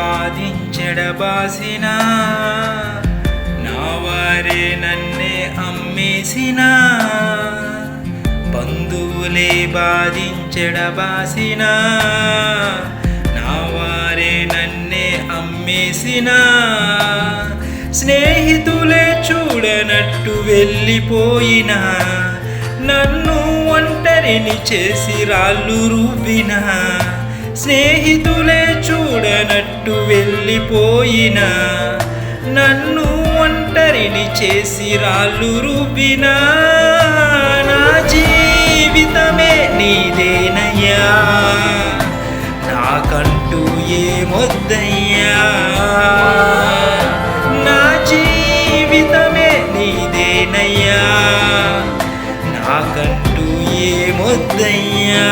బాధించెడబాసిన నా వారే నన్నే అమ్మేసిన బంధువులే బాధించడబాసిన నా వారే నన్నే అమ్మేసిన స్నేహితులే చూడనట్టు వెళ్ళిపోయిన నన్ను ఒంటరిని చేసి రాళ్ళు రువ్విన స్నేహితులే వెళ్ళిపోయిన నన్ను ఒంటరిని చేసి రాళ్ళు రువ్విన నా జీవితమే నీదేనయ్యా నాకంటూ ఏమొద్దయ్యా నా జీవితమే నీదేనయ్యా నాకంటూ ఏమొద్దయ్యా